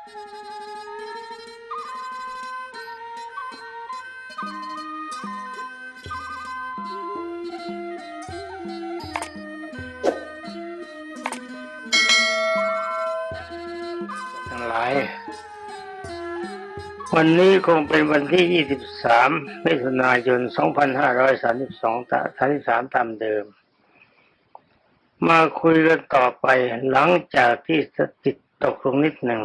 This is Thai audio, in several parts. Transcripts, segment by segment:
ทั้งหลาย วันนี้คงเป็นวันที่ 23 มิถุนายน 2532ตา33ตามเดิม มาคุยกันต่อไปหลังจากที่สติตกลงนิดหนึ่ง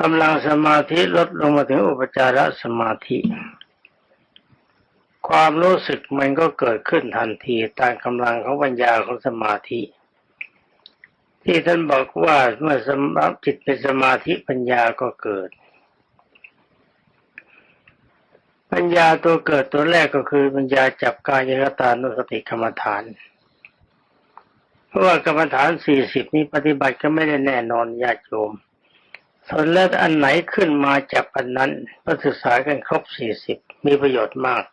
กำลังสมาธิลดลงมาถึงอุปจารสมาธิ ความรู้สึกมันก็เกิดขึ้นทันทีตามกำลังของปัญญาของสมาธิ ที่ท่านบอกว่าเมื่อสมาจิตเป็นสมาธิปัญญาก็เกิด ปัญญาตัวเกิดตัวแรกก็คือปัญญาจับกายยตานุสติกรรมฐานเพราะว่ากรรมฐานสี่สิบนี้ปฏิบัติก็ไม่ได้แน่นอนญาติโยม ส่วนแล้วอันไหนขึ้นมาจับอันนั้นก็ศึกษากันครบสี่สิบมีประโยชน์มาก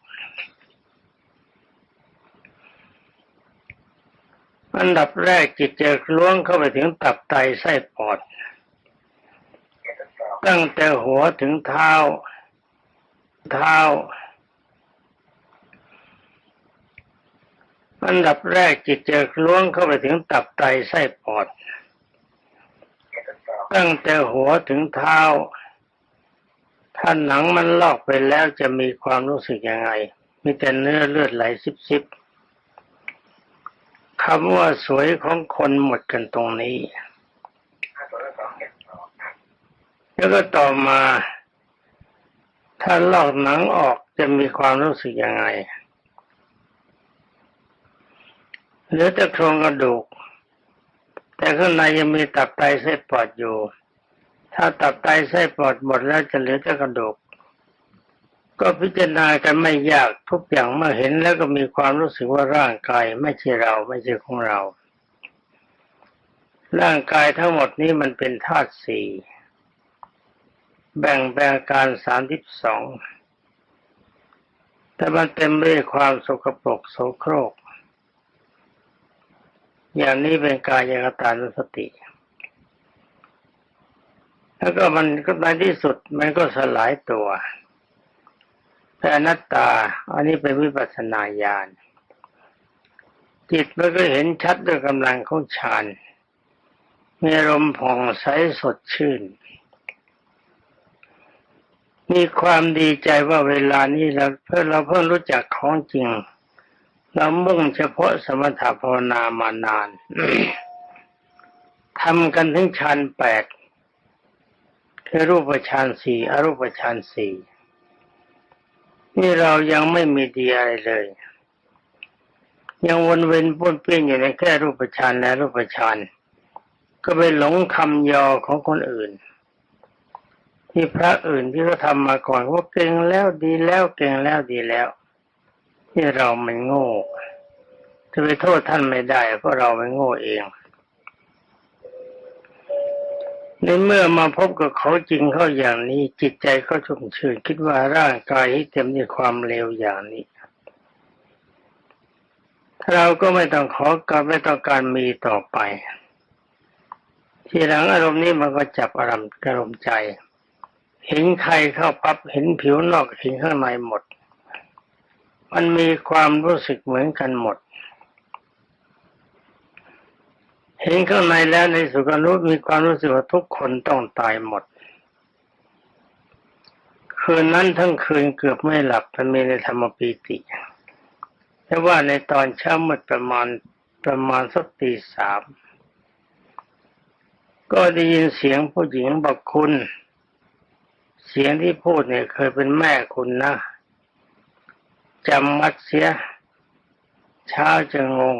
อันดับแรกจิตจะล้วงเข้าไปถึงตับไตไส้ปอด ตั้งแต่หัวถึงเท้า เท้า อันดับแรกจิตจะล้วงเข้าไปถึงตับไตไส้ปอด ตั้งแต่หัวถึงเท้า ถ้าหนังมันลอกไปแล้วจะมีความรู้สึกยังไง มีแต่เนื้อเลือดไหลซิบๆคำว่าสวยของคนหมดกันตรงนี้ แล้วก็ต่อมา ถ้าลอกหนังออกจะมีความรู้สึกยังไง เหลือแต่โครงกระดูก แต่ข้างในยังมีตับไตเส้นปอดอยู่ ถ้าตับไตเส้นปอดหมดแล้วจะเหลือแต่กระดูก ก็พิจารณากันไม่ยากทุกอย่างเมื่อเห็นแล้วก็มีความรู้สึกว่าร่างกายไม่ใช่เราไม่ใช่ของเรา ร่างกายทั้งหมดนี้มันเป็นธาตุสี่แบ่งแปลงการสามสิบสองแต่มันเต็มไปด้วยความสกปรกโสโครก อย่างนี้เป็นกายกตานุสติ แล้วก็มันก็ในที่สุดมันก็สลายตัวแต่อนัตตา อันนี้เป็นวิปัสสนาญาณจิตมันก็เห็นชัดด้วยกำลังของฌานมีอารมผ่องใสสดชื่น มีความดีใจว่าเวลานี้เราเพื่อเราเพิ่งรู้จักของจริง เรามุ่งเฉพาะสมถภาวนามานานทำกันถึงฌานแปดคือรูปฌานสี่อรูปฌานสี่นี่เรายังไม่มีดีอะไรเลย ยังวนเวียนป้วนเปี้ยนอยู่ในแค่รูปฌานและรูปฌานก็ไปหลงคำยอของคนอื่น ที่พระอื่นที่เขาทำมาก่อนว่าเก่งแล้วดีแล้วเก่งแล้วดีแล้ว ที่เรามันโง่ จะไปโทษท่านไม่ได้เพราะเรามันโง่เองในเมื่อมาพบกับเขาจริงเขาอย่างนี้จิตใจก็ชุ่มชื่นคิดว่าร่างกายที่เต็มด้วยความเลวอย่างนี้ เราก็ไม่ต้องขอการไม่ต้องการมีต่อไป ทีหลังอารมณ์นี้มันก็จับอารมณ์อารมณ์ใจ เห็นใครเข้าปั๊บเห็นผิวนอกเห็นข้างในหมด มันมีความรู้สึกเหมือนกันหมด เห็นข้างในแล้วในสุกรู้มีความรู้สึกว่าทุกคนต้องตายหมด คืนนั้นทั้งคืนเกือบไม่หลับมันมีในธรรมปีติแต่ว่าในตอนเช้ามืดประมาณประมาณสักตีสามก็ได้ยินเสียงผู้หญิงบอกคุณ เสียงที่พูดเนี่ยเคยเป็นแม่คุณนะ จำมัดเสีย เช้าจะงง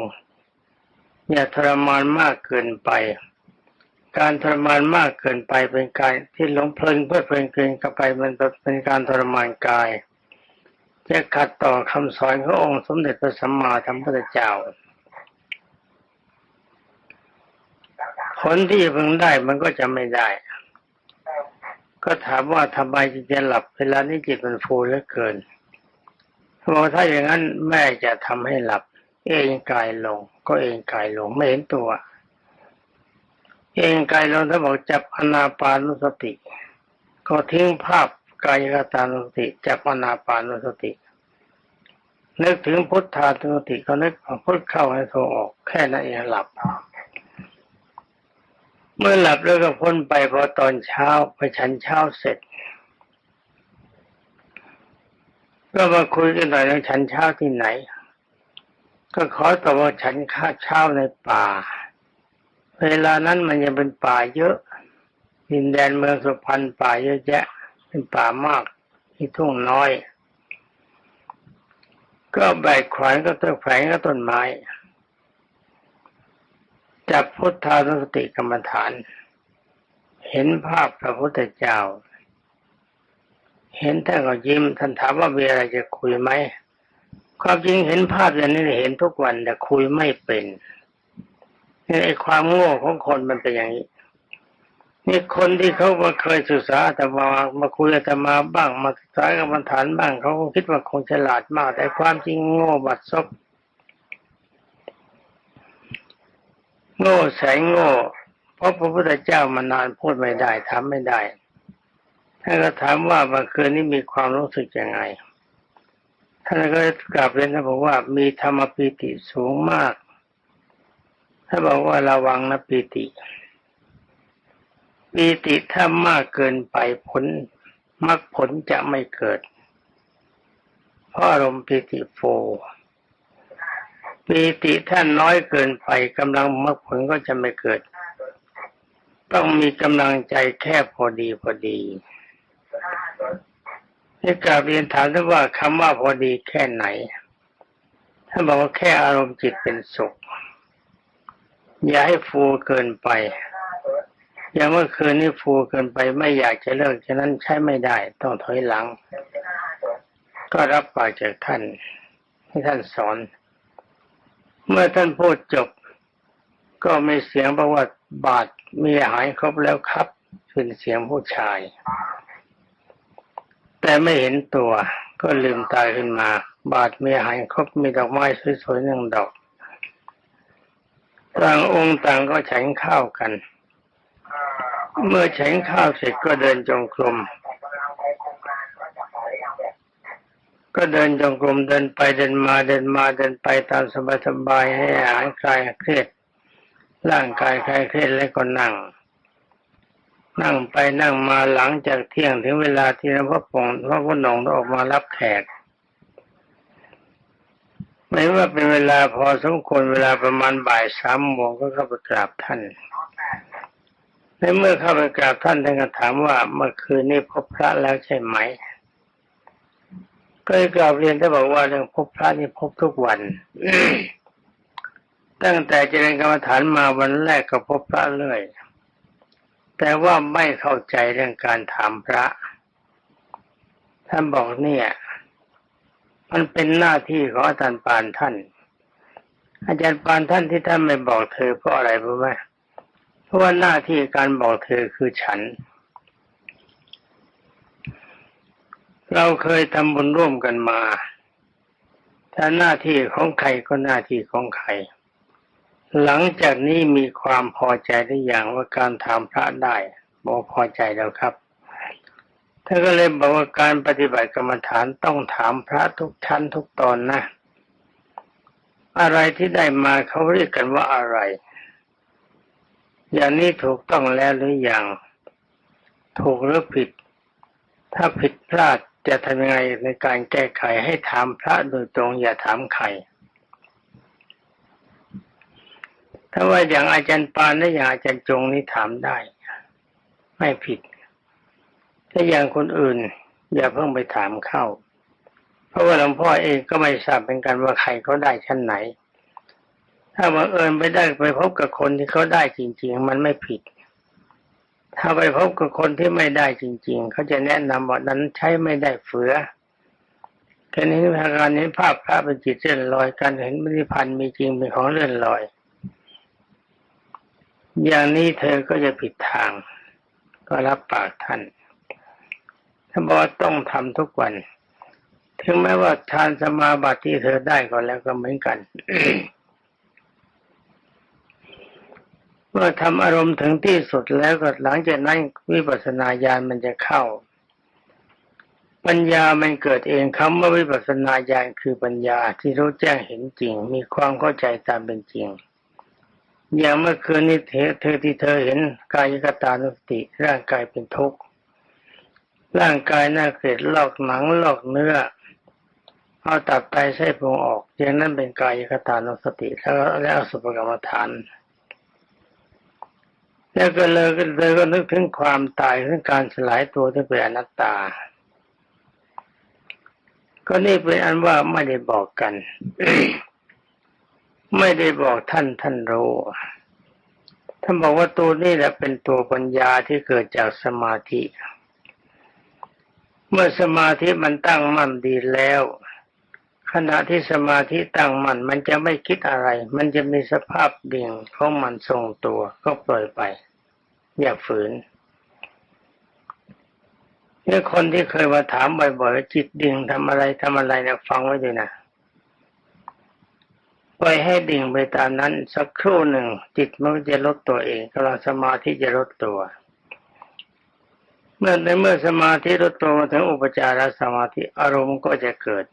อย่าทรมานมากเกินไป การทรมานมากเกินไปเป็นการที่หลงเพลินเพื่อเพลินเกินกับไปมันเป็นการทรมานกาย จะขัดต่อคำสอนขององค์สมเด็จพระสัมมาสัมพุทธเจ้าผลที่พึงได้มันก็จะไม่ได้ ก็ถามว่าทำไมจึงจะหลับเวลานี้จิตมันฟูเหลือเกิน บอกถ้าอย่างนั้นแม่จะทำให้หลับ เองกายลง ก็เองกายลงไม่เห็นตัว เองกายลงถ้าบอกจับอนาปานุสติ ก็ทิ้งภาพกายกตานุสติ จับอนาปานุสติ นึกถึงพุทธานุสติก็นึกพุทธเข้าให้โทออก แค่นั้นเองหลับเมื่อหลับแล้วก็พ้นไปพอตอนเช้าไปฉันเช้าเสร็จ ก็มาคุยกันหน่อยเรื่องฉันเช้าที่ไหน ก็ขอตอบว่าฉันข้าเช้าในป่า เวลานั้นมันยังเป็นป่าเยอะดินแดนเมืองสุพรรณป่าเยอะแยะ เป็นป่ามากที่ทุ่งน้อย ก็แบกขวานก็ต้นแขวนก็ต้นไม้ จับพุทธานุสติกรรมฐาน เห็นภาพพระพุทธเจ้า เห็นท่านก็ยิ้มท่านถามว่ามีอะไรจะคุยไหมความจริงเห็นภาพอย่างนี้เห็นทุกวันแต่คุยไม่เป็นนี่ไอ้ความโง่ของคนมันเป็นอย่างนี้นี่คนที่เขามาเคยศึกษาอาตมามาคุยอาตมาบ้างมาศึกษากรรมฐานบ้างเขาคิดว่าคงฉลาดมาก แต่ความจริงโง่บัดซบโง่แสนโง่ เพราะพระพุทธเจ้ามานานพูดไม่ได้ทำไม่ได้ ท่านก็ถามว่าเมื่อคืนนี้มีความรู้สึกยังไง ท่านก็กลับเรียนท่านบอกว่ามีธรรมปีติสูงมากท่านบอกว่าระวังนะปีติปีติถ้ามากเกินไปผลมรรคผลจะไม่เกิด เพราะอารมณ์ปีติโฟปีติถ้าน้อยเกินไปกำลังมรรคผลก็จะไม่เกิด ต้องมีกำลังใจแค่พอดีพอดี ที่กราบเรียนถามท่านว่าคำว่าพอดีแค่ไหนท่านบอกว่าแค่อารมณ์จิตเป็นสุข อย่าให้ฟูเกินไป อย่างเมื่อคืนนี้ฟูเกินไปไม่อยากจะเลิกฉะนั้นใช้ไม่ได้ ต้องถอยหลัง ก็รับปากจากท่าน ให้ท่านสอน เมื่อท่านพูดจบ ก็มีเสียงบอกว่าบาทมีหารครบแล้วครับเป็นเสียงผู้ชาย แต่ไม่เห็นตัวก็ลืมตาขึ้นมา บาทมีอาหารครบมีดอกไม้สวยๆหนึ่งดอก ต่างองค์ต่างก็ฉันข้าวกัน เมื่อฉันข้าวเสร็จก็เดินจงกรมก็เดินจงกรมเดินไปเดินมาเดินมาเดินไปตามสบายๆให้อาหารคลายเครียดร่างกายคลายเครียดแล้วก็นั่ง นั่งไปนั่งมาหลังจากเที่ยงถึงเวลาที่พระพงศ์พระพุทธองค์ออกมารับแขก ไม่ว่าเป็นเวลาพอสมควรเวลาประมาณบ่ายสามโมงก็เข้าไปกราบท่านในเมื่อเข้าไปกราบท่านท่านก็ถามว่าเมื่อคืนนี้พบพระแล้วใช่ไหม ก็กราบเรียนท่านบอกว่าเรื่องพบพระนี่พบทุกวันตั้งแต่เจริญกรรมฐานมาวันแรกก็พบพระเลย แต่ว่าไม่เข้าใจเรื่องการถามพระ ท่านบอกเนี่ย มันเป็นหน้าที่ของอาจารย์ปานท่าน อาจารย์ปานท่านที่ท่านไม่บอกเธอเพราะอะไรรู้ไหมเพราะว่าหน้าที่การบอกเธอคือฉัน เราเคยทำบุญร่วมกันมาถ้าหน้าที่ของใครก็หน้าที่ของใคร หลังจากนี้มีความพอใจหรือยังว่าการถามพระได้บอกพอใจแล้วครับท่านก็เลยบอกว่าการปฏิบัติกรรมฐานต้องถามพระทุกชั้นทุกตอนนะ อะไรที่ได้มาเขาเรียกกันว่าอะไร อย่างนี้ถูกต้องแล้วหรือยัง ถูกหรือผิด ถ้าผิดพลาดจะทำยังไงในการแก้ไขให้ถามพระโดยตรงอย่าถามใคร ถ้าว่าอย่างอาจารย์ปานและอย่างอาจารย์จงนี่ถามได้ ไม่ผิด ถ้าอย่างคนอื่น อย่าเพิ่งไปถามเข้า เพราะว่าหลวงพ่อเองก็ไม่ทราบเป็นกันว่าใครเขาได้ชั้นไหน ถ้าบังเอิญไปได้ไปพบกับคนที่เขาได้จริง ๆ มันไม่ผิด ถ้าไปพบกับคนที่ไม่ได้จริง ๆ เขาจะแนะนำว่านั้นใช้ไม่ได้เฟือแค่นี้พางการเห็นภาพพระเป็นจิตเลื่อนลอยการเห็นมรรพันธ์มีจริงเป็นของเลื่อนลอย อย่างนี้เธอก็จะผิดทาง ก็รับปากท่านท่านบอกว่าต้องทำทุกวัน ถึงแม้ว่าทานสมาบัติที่เธอได้ก็แล้วก็เหมือนกันเมื่อมื่อทำอารมณ์ถึงที่สุดแล้วก็หลังจากนั้นวิปัสสนาญาณมันจะเข้า ปัญญามันเกิดเองคำว่าวิปัสสนาญาณคือปัญญาที่รู้แจ้งเห็นจริง มีความเข้าใจตามเป็นจริง อย่างเมื่อคืนนี้เธอเธอที่เธอเห็นกายกตานุสติ ร่างกายเป็นทุกข์ร่างกายน่าเกลียดลอกหนังลอกเนื้อ เอาตับไตไส้พุงออกอย่างนั้นเป็นกายกตานุสติแล้วแล้วสุภกรรมฐาน แล้วก็เลยก็เลยก็นึกถึงความตายถึงการสลายตัวที่เป็นอนัตตา ก็นี่เป็นอันว่าไม่ได้บอกกัน ไม่ได้บอกท่านท่านรู้ ท่านบอกว่าตัวนี้แหละเป็นตัวปัญญาที่เกิดจากสมาธิ เมื่อสมาธิมันตั้งมั่นดีแล้ว ขณะที่สมาธิตั้งมั่นมันจะไม่คิดอะไร มันจะมีสภาพดิ่งของมันทรงตัวก็ปล่อยไป อย่าฝืนนี่คนที่เคยมาถามบ่อยๆว่าจิตดิ่งทำอะไรทำอะไรเนี่ยฟังไว้ด้วยนะ ปล่อยให้ดิ่งไปตามนั้นสักครู่หนึ่งจิตมันจะลดตัวเองกำลังสมาธิจะลดตัว เมื่อในเมื่อสมาธิลดตัวมาถึงอุปจารสมาธิอารมณ์ก็จะเกิด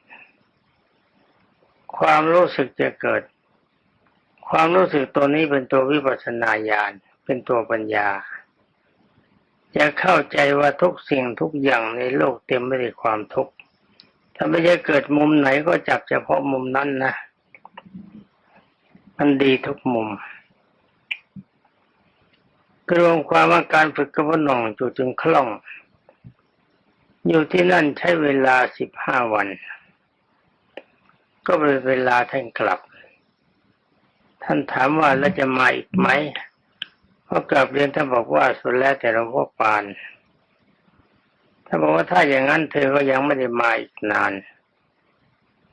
ความรู้สึกจะเกิด ความรู้สึกตัวนี้เป็นตัววิปัสสนาญาณเป็นตัวปัญญาจะเข้าใจว่าทุกสิ่งทุกอย่างในโลกเต็มไปด้วยความทุกข์ถ้าไม่ใช่เกิดมุมไหนก็จับเฉพาะมุมนั้นนะ มันดีทุกมุมกรวมความว่าการฝึกกระพนองจู่จึงคล่อง อยู่ที่นั่นใช้เวลาสิบห้าวัน ก็เป็นเวลาท่านกลับ ท่านถามว่าแล้วจะมาอีกไหมพอกลับเรียนท่านบอกว่าสุดแล้วแต่หลวงพ่อปานท่านบอกว่าถ้าอย่างนั้นเธอก็ยังไม่ได้มาอีกนาน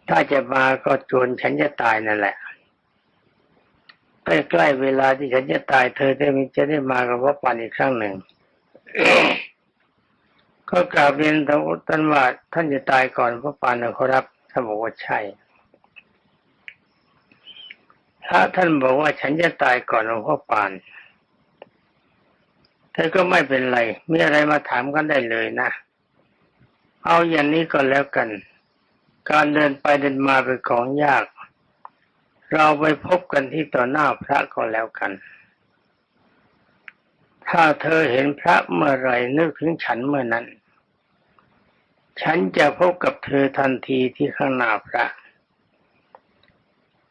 ถ้าจะมาก็จวนฉันจะตายนั่นแหละ ใกล้ๆเวลาที่ฉันจะตายเธอจะมีจะได้มากับพ่อปานอีกครั้งหนึ่ง ก็กราบเรียนท่านว่าท่านจะตายก่อนพ่อปานนะครับท่านบอกว่าใช่ถ้าท่านบอกว่าฉันจะตายก่อนหลวงพ่อปานเธอก็ไม่เป็นไรมีอะไรมาถามกันได้เลยนะ เอาอย่างนี้ก็แล้วกัน การเดินไปเดินมาเป็นของยาก เราไปพบกันที่ต่อหน้าพระก็แล้วกัน ถ้าเธอเห็นพระเมื่อไรนึกถึงฉันเมื่อนั้น ฉันจะพบกับเธอทันทีที่ข้างหน้าพระ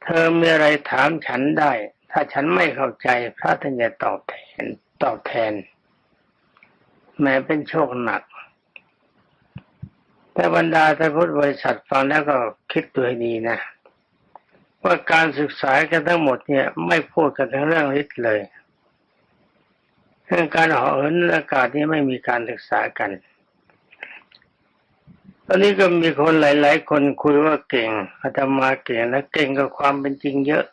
เธอมีอะไรถามฉันได้ ถ้าฉันไม่เข้าใจพระท่านจะตอบแทน ตอบแทน แม้เป็นโชคหนัก แต่บรรดาท่านพุทธบริษัทฟังแล้วก็คิดตัวดีนะ ว่าการศึกษากันทั้งหมดเนี่ยไม่พูดกันถึงเรื่องฤทธิ์เลยเรื่องการหาะเหินอากาศนี่ไม่มีการศึกษากัน ตอนนี้ก็มีคนหลาย ๆ คนคุยว่าเก่งอาตมาเก่งและเก่งกับความเป็นจริงเยอะ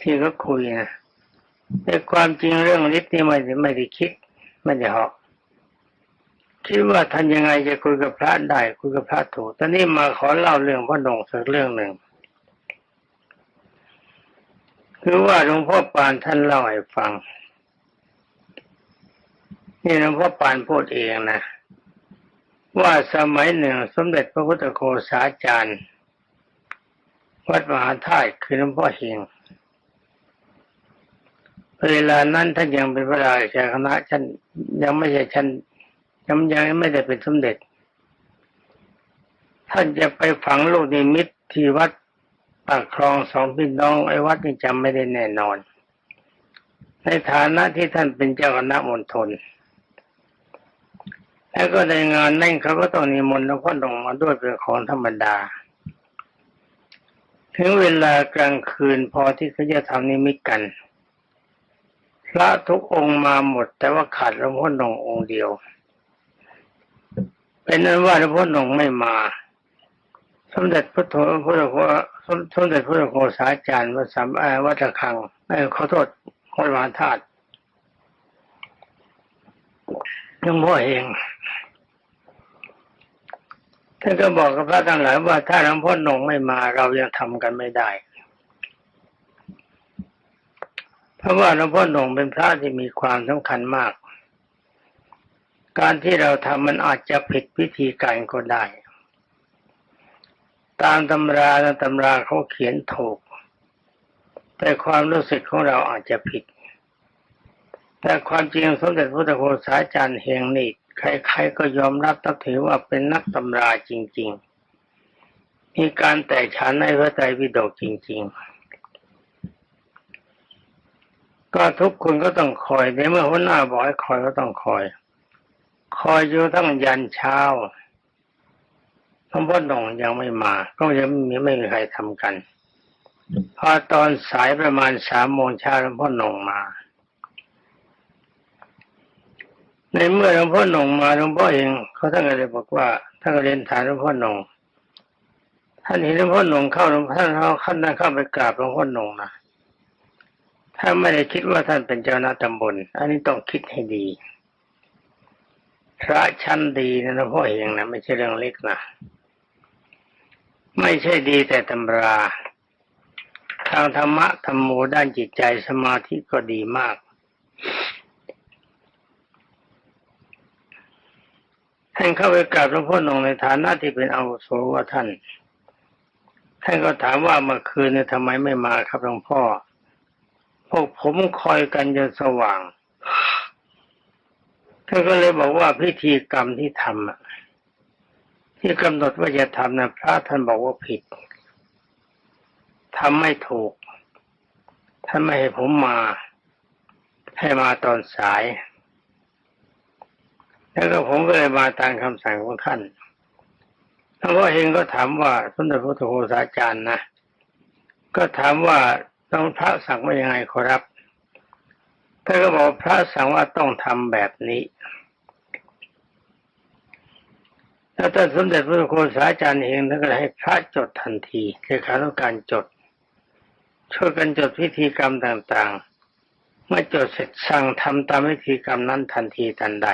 ที่เขาคุยนะแต่ความจริงเรื่องฤทธิ์นี่ไม่ได้ไม่ได้คิดไม่ได้หาะคิดว่าท่ายังไงจะคุยกับพระได้คุยกับพระถูกตอนนี้มาขอเล่าเรื่องพระนงสักเรื่องหนึ่ง คือว่าหลวงพ่อปานท่านเล่าให้ฟัง นี่หลวงพ่อปานพูดเองนะว่าสมัยหนึ่งสมเด็จพระพุทธโฆษาจารย์ วัดมหาธาตุคือหลวงพ่อเฮงเวลานั้นท่านยังเป็นพระราชาคณะท่านยังไม่ใช่ท่านยังยังไม่ได้เป็นสมเด็จ ท่านจะไปฝังลูกนิมิตที่วัด ปากคลองสองพี่น้องไอ้วัดนี่จำไม่ได้แน่นอน ในฐานะที่ท่านเป็นเจ้าคณะมณฑลแล้วก็ในงานนั่นเขาก็ต้องนิมนต์หลวงพ่อหลงมาด้วยเป็นของธรรมดา ถึงเวลากลางคืนพอที่เขาจะทำนิมิตกัน พระทุกองค์มาหมด แต่ว่าขาดหลวงพ่อหลงองค์เดียว เป็นนั้นว่าหลวงพ่อหลงไม่มา สมเด็จพระโทพุทธโฆสมเด็จพระโฆษาจารย์วัดสามวัดระฆังเออขอโทษวัดมหาธาตุหลวงพ่อเองท่านก็บอกกับพระทั้งหลายว่าถ้าหลวงพ่อหนงไม่มาเรายังทำกันไม่ได้ เพราะว่าหลวงพ่อหนุ่มเป็นพระที่มีความสำคัญมาก การที่เราทำมันอาจจะผิดวิธีการก็ได้ ตามตำราและตำราเขาเขียนถูก แต่ความรู้สึกของเราอาจจะผิด แต่ความจริงสมเด็จพระพุทธโฆษาจารย์เฮงนี่ใครๆก็ยอมรับตับถือว่าเป็นนักตำราจริง ๆ มีการแตกฉานในพระไตรปิฎกจริง ๆ ก็ทุกคนก็ต้องคอยในเมื่อหัวหน้าบอกให้คอยก็ต้องคอย คอยอยู่ทั้งยันเช้า หลวงพ่อหนงยังไม่มา ก็ยังไม่มีไม่มีใครทำกันพอตอนสายประมาณสามโมงเช้าหลวงพ่อหนองมา ในเมื่อหลวงพ่อหนองมาหลวงพ่อเองเขาท่านก็เลยบอกว่าท่านก็เรียนถามหลวงพ่อหนองท่านเห็นหลวงพ่อหนงเข้าหลวงท่านเขาขั้นนั้นเข้าไปกราบหลวงพ่อหนงนะถ้าไม่ได้คิดว่าท่านเป็นเจ้าหน้าตำบลอันนี้ต้องคิดให้ดีพระชั้นดีนะหลวงพ่อเองนะไม่ใช่เรื่องเล็กนะ ไม่ใช่ดีแต่ตำรา ทางธรรมะธรรมโมด้านจิตใจสมาธิก็ดีมากท่านเข้าไปกราบหลวงพ่อหนงในฐานะที่เป็นอาวุโสว่าท่าน ท่านก็ถามว่าเมื่อคืนเนี่ยทำไมไม่มาครับหลวงพ่อ พวกผมคอยกันจนสว่างท่านก็เลยบอกว่าพิธีกรรมที่ทำอะ ที่กำหนดว่าจะทำนะพระท่านบอกว่าผิดทำไม่ถูก ท่านไม่ให้ผมมา ให้มาตอนสาย แล้วก็ผมก็เลยมาตามคำสั่งของท่านหลวงพ่อเฮงก็ถามว่าสมเด็จพระพุทธโฆษาจารย์นะก็ถามว่าต้องพระสั่งว่ายังไงขอรับท่านก็บอกพระสั่งว่าต้องทำแบบนี้ แล้วท่านสมเด็จพระโฆษาจารย์เองท่านก็ให้พระจดทันทีคือขาต้องการจด ช่วยกันจดพิธีกรรมต่างๆ เมื่อจดเสร็จสั่งทำตามพิธีกรรมนั้นทันทีทันใด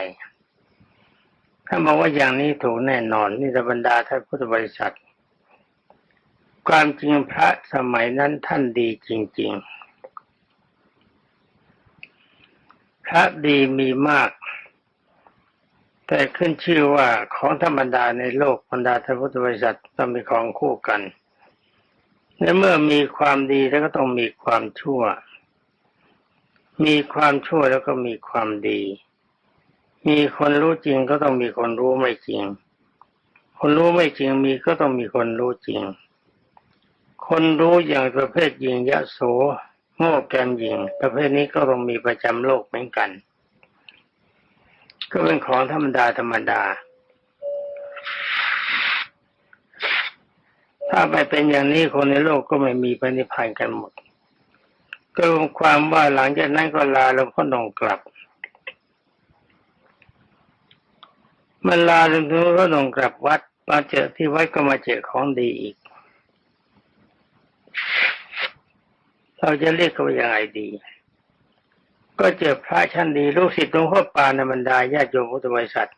ถ้าบอกว่าอย่างนี้ถูกแน่นอนนี่บรรดาท่านพุทธบริษัท ความจริงพระสมัยนั้นท่านดีจริง ๆ พระดีมีมาก แต่ขึ้นชื่อว่าของธรรมดาในโลกบรรดาท่านพุทธบริษัทต้องมีของคู่กันในเมื่อมีความดีแล้วก็ต้องมีความชั่ว มีความชั่วแล้วก็มีความดี มีคนรู้จริงก็ต้องมีคนรู้ไม่จริง คนรู้ไม่จริงมีก็ต้องมีคนรู้จริง คนรู้อย่างประเภทยิงยะโสโง่แกมยิง ประเภทนี้ก็ต้องมีประจำโลกเหมือนกัน ก็เป็นของธรรมดาธรรมดา ถ้าไปเป็นอย่างนี้คนในโลกก็ไม่มีปณิพันธ์กันหมด ก็รวมความว่าหลังจากนั้นก็ลาหลวงพ่อหนงกลับมันลาหลวงพ่อหนงกลับวัดมาเจอที่วัดก็มาเจอของดีอีก เราจะเรียกเขาว่างไงดี ก็เจอพระชั้นดีลูกศิษย์หลวงพ่อปานในบรรดาญาติโยมพุทธบริษัท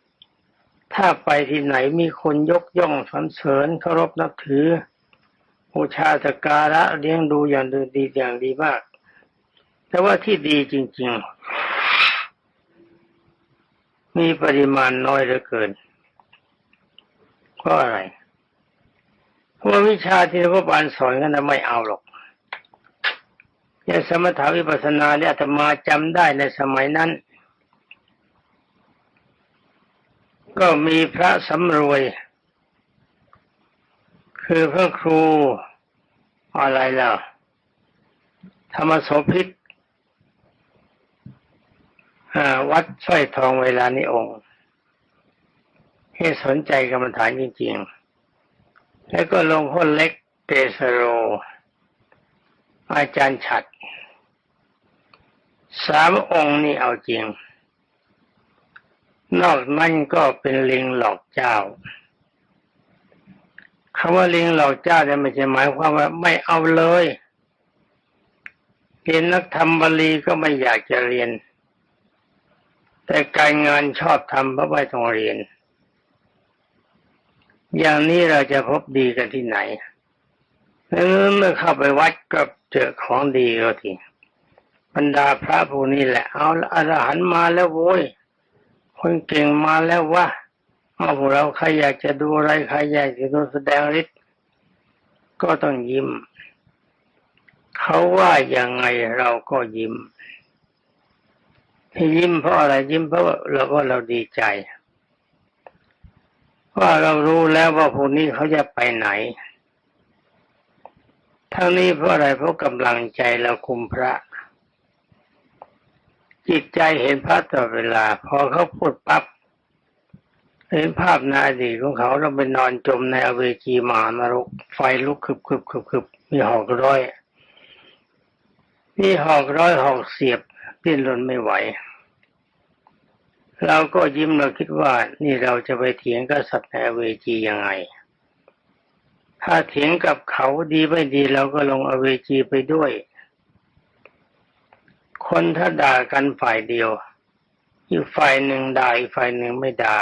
ถ้าไปที่ไหนมีคนยกย่องสรรเสริญเคารพนับถือบูชาสการะเลี้ยงดูอย่างดีอย่างดีมาก แต่ว่าที่ดีจริง ๆ มีปริมาณน้อยเหลือเกินเพราะอะไรเพราะวิชาที่หลวงพ่อปานสอนกันนะไม่เอาหรอก อย่างสมถาวิปัสนาเนี่ยอาตมาจำได้ในสมัยนั้น ก็มีพระสำรวย คือพระครูอะไรแล้วธรรมโสพิษวัดสร้อยทองเวลานี้องค์ ให้สนใจกรรมฐานจริงๆ แล้วก็หลวงพ่อเล็กเตสโร อาจารย์ฉัด สามองค์นี่เอาจริง นอกนั้นก็เป็นลิงหลอกเจ้าคำว่าลิงหลอกเจ้าเนี่ยไม่ใช่หมายความว่าไม่เอาเลยเรียนนักธรรมบาลีก็ไม่อยากจะเรียน แต่การงานชอบทำเพราะไม่ต้องเรียน อย่างนี้เราจะพบดีกันที่ไหนเมื่อเข้าไปวัดก็เจอของดีก็ที บรรดาพระผู้นี้แหละ เอาอรหันต์มาแล้วโว้ยคนเก่งมาแล้ววะเอาพวกเราใครอยากจะดูอะไรใครอยากจะดูแสดงฤทธิ์ก็ต้องยิ้ม เขาว่ายังไงเราก็ยิ้มที่ยิ้มเพราะอะไรยิ้มเพราะเราว่าเราดีใจว่าเรารู้แล้วว่าพวกนี้เขาจะไปไหน ทั้งนี้เพราะอะไรเพราะกำลังใจเราคุมพระ จิตใจเห็นพระตลอดเวลา พอเขาพูดปั๊บเห็นภาพนาดีของเขาเราไปนอนจมในอเวจีมหานรก ไฟลุกคึบคึบคึบคึบมีหอกร้อยมีหอกร้อยหอกเสียบดิ้นรนไม่ไหว เราก็ยิ้มเราคิดว่า นี่เราจะไปเถียงกับสัตว์ในอเวจียังไง ถ้าเถียงกับเขาดีไม่ดีเราก็ลงอเวจีไปด้วย คนถ้าด่ากันฝ่ายเดียว อีกฝ่ายหนึ่งด่าอีกฝ่ายหนึ่งไม่ด่า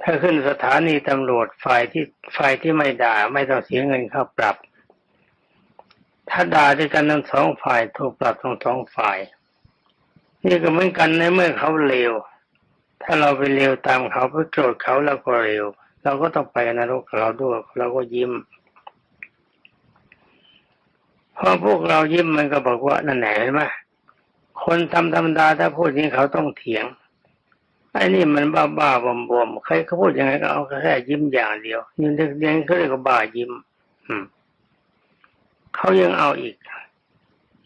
ถ้าขึ้นสถานีตำรวจฝ่ายที่ฝ่ายที่ไม่ด่าไม่ต้องเสียเงินค่าปรับ ถ้าด่าด้วยกันทั้งสองฝ่ายถูกปรับทั้งสองฝ่าย นี่ก็เหมือนกันในเมื่อเขาเลว ถ้าเราไปเลวตามเขาไปโกรธเขาเราก็เลวเราก็ต้องไปนรกเราด้วยเราก็ยิ้มพอพวกเรายิ้มมันก็บอกว่านั่นแหละเห็นไหม คนทำธรรมดาถ้าพูดอย่างนี้เขาต้องเถียงไอ้นี่มันบ้าบ้าบวมบวมใครเขาพูดยังไงก็เอาแค่ยิ้มอย่างเดียวนี่เด็กเรียนเขาเรียกว่าบ้ายิ้มอืมเขายังเอาอีก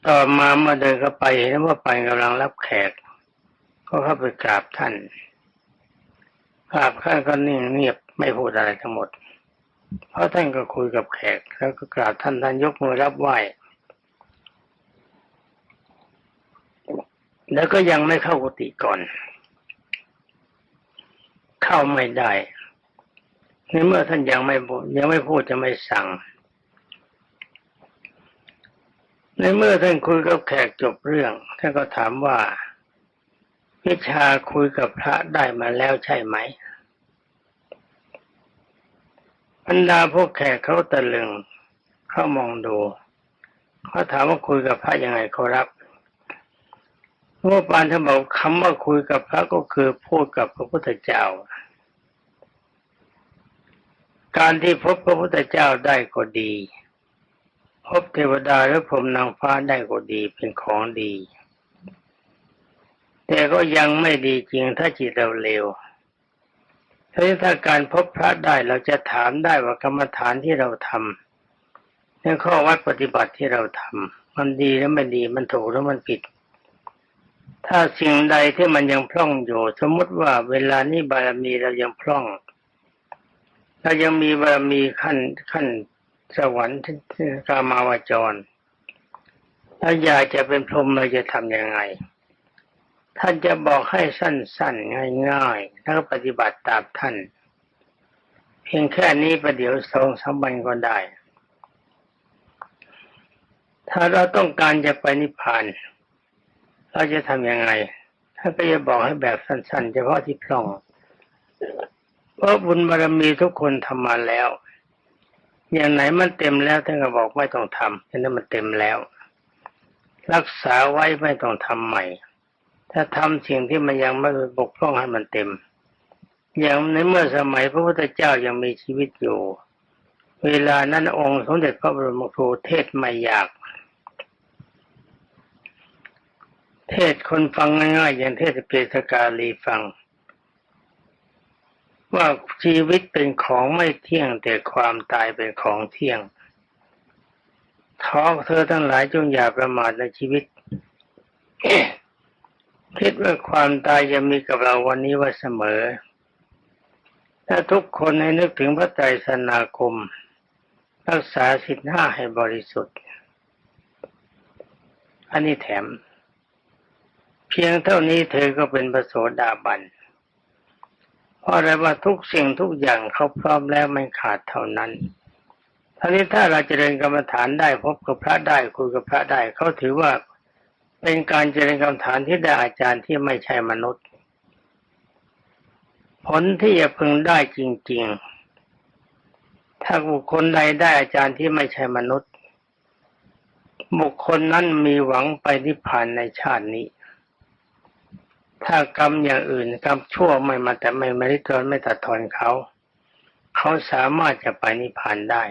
ต่อมาเมื่อเดินเข้าไปเห็นว่าไปกำลังรับแขก ก็เข้าไปกราบท่านกราบท่านก็นิ่งเงียบไม่พูดอะไรทั้งหมด เพราะท่านก็คุยกับแขก แล้วก็กราบท่านท่านยกมือรับไหว้ แล้วก็ยังไม่เข้ากุฏิก่อน เข้าไม่ได้ในเมื่อท่านยังไม่ยังไม่พูดจะไม่สั่ง ในเมื่อท่านคุยกับแขกจบเรื่อง ท่านก็ถามว่าวิชาคุยกับพระได้มาแล้วใช่ไหมบรรดาพวกแขกเขาตะลึง เขามองดูเขาถามว่าคุยกับพระยังไงเขารับ พระปานท่านบอกคำว่าคุยกับพระก็คือพูดกับพระพุทธเจ้า การที่พบพระพุทธเจ้าได้ก็ดี พบเทวดาหรือพรมนางฟ้าได้ก็ดีเป็นของดี แต่ก็ยังไม่ดีจริงถ้าจิตเราเลวถ้าถ้าการพบพระได้เราจะถามได้ว่ากรรมฐานที่เราทำในข้อวัดปฏิบัติที่เราทำมันดีหรือไม่ดีมันถูกหรือมันผิด ถ้าสิ่งใดที่มันยังพร่องอยู่ สมมติว่าเวลานี้บารมีเรายังพร่องเรายังมีบารมีขั้นขั้นสวรรค์ที่กามาวจร ถ้าอยากจะเป็นพรหมเราจะทำยังไงท่านจะบอกให้สั้นๆ ง่ายๆ แล้วปฏิบัติตามท่าน เพียงแค่นี้ประเดี๋ยวสองสามวันก็ได้ ถ้าเราต้องการจะไปนิพพาน เราจะทำยังไงท่านก็จะบอกให้แบบสั้นๆ เฉพาะที่พร่องเพราะบุญบารมีทุกคนทำมาแล้ว อย่างไหนมันเต็มแล้วท่านก็บอกไม่ต้องทำเพราะนั้นมันเต็มแล้ว รักษาไว้ไม่ต้องทำใหม่ ถ้าทำสิ่งที่มันยังไม่บกพร่องให้มันเต็ม อย่างในเมื่อสมัยพระพุทธเจ้ายังมีชีวิตอยู่ เวลานั้นองค์สมเด็จพระบรมครูเทศไม่อยาก เทศคนฟังง่ายๆ อย่างเทศเปสกาลีฟัง ว่าชีวิตเป็นของไม่เที่ยงแต่ความตายเป็นของเที่ยงท้อเธอทั้งหลายจงอย่าประมาทในชีวิต คิดว่าความตายจะมีกับเราวันนี้ว่าเสมอ ถ้าทุกคนให้นึกถึงพระไตรสนาคม รักษาสิทธิห้าให้บริสุทธิ์ อันนี้แถม พียงเท่านี้เธอก็เป็นพระโสดาบันเพราะอะไรว่าทุกสิ่งทุกอย่างเขาพร้อมแล้วไม่ขาดเท่านั้นท่านี้ถ้าเราจเจริญกรรมฐานได้พบกับพระได้คุยกับพระได้เขาถือว่าเป็นการเจริญกรรมฐานที่ได้อาจารย์ที่ไม่ใช่มนุษย์ ผลที่จะพึงได้จริง ๆ ถ้าบุคคลใดได้อาจารย์ที่ไม่ใช่มนุษย์ บุคคลนั้นมีหวังไปนิพพานในชาตินี้ ถ้ากรรมอย่างอื่นกรรมชั่วไม่มาแต่ไม่ไม่ได้ตอนไม่ตัดทอนเขาเขาสามารถจะไปนิพพานได้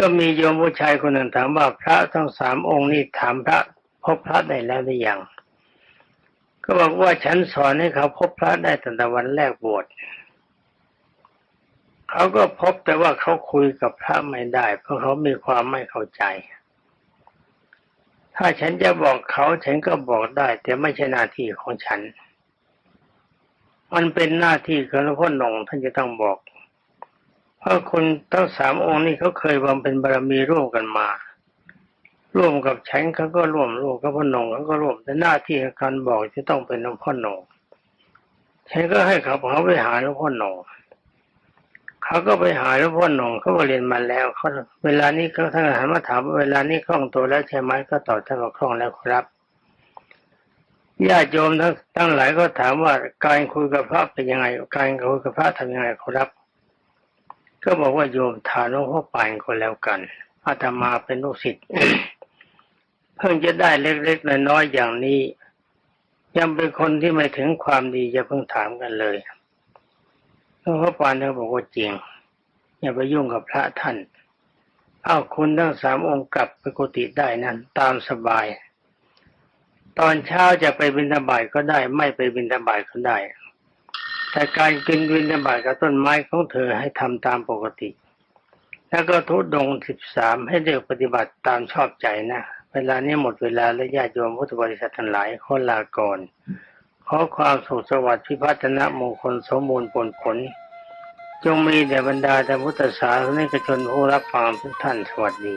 ก็มีโยมผู้ชายคนหนึ่งถามว่าพระทั้งสามองค์นี่ถามพระพบพระได้แล้วหรือยังก็บอกว่าฉันสอนให้เขาพบพระได้ตั้งแต่วันแรกบวชเขาก็พบแต่ว่าเขาคุยกับพระไม่ได้ เพราะเขามีความไม่เข้าใจ ถ้าฉันจะบอกเขาฉันก็บอกได้ แต่ไม่ใช่หน้าที่ของฉัน มันเป็นหน้าที่ของหลวงพ่อหนงท่านจะต้องบอก เพราะคนทั้งสามองค์นี้เขาเคยบำเพ็ญบารมีร่วมกันมา ร่วมกับฉันเขาก็ร่วมร่วมกับพ่อหนงเขาก็ร่วมแต่หน้าที่การบอกจะต้องเป็นหลวงพ่อหนงฉันก็ให้เขาเขาไปหาหลวงพ่อหนง เขาก็ไปหาหลวงพ่อหนงเขาก็เรียนมาแล้วเขาเวลานี้เขาท่านหันมาถามว่าเวลานี้คล่องตัวแล้วใช่ไหมก็ตอบท่านว่าคล่องแล้วครับญาติโยมทั้งทั้งหลายก็ถามว่าการคุยกับพระเป็นยังไง การคุยกับพระทำยังไงครับ ก็บอกว่าโยมทานหลวงพ่อปานก็แล้วกันอาตมาเป็นลูกศิษย์เพิ่งจะได้เล็กๆน้อยๆอย่างนี้ ยังเป็นคนที่ไม่ถึงความดีจะเพิ่งถามกันเลย หลวงพ่อปานเขาบอกว่าจริง อย่าไปยุ่งกับพระท่าน เอาคุณทั้งสามองค์กลับไปกุฏิได้นั้นตามสบาย ตอนเช้าจะไปบิณฑบาตก็ได้ ไม่ไปบิณฑบาตก็ได้ แต่การกินบิณฑบาตกับต้นไม้ของเธอให้ทำตามปกติ แล้วก็ทุดงสิบสามให้เลือกปฏิบัติตามชอบใจนะ เวลานี้หมดเวลาและญาติโยมพุทธบริษัททั้งหลายขอลาก่อน อความสุขสวัสดิ์พิพัฒนมงคลสมบูรณ์ผลผล จงมีแด่บรรดาแต่พุทธศาสนิกชนผู้รับฟังทุกท่านสวัสดี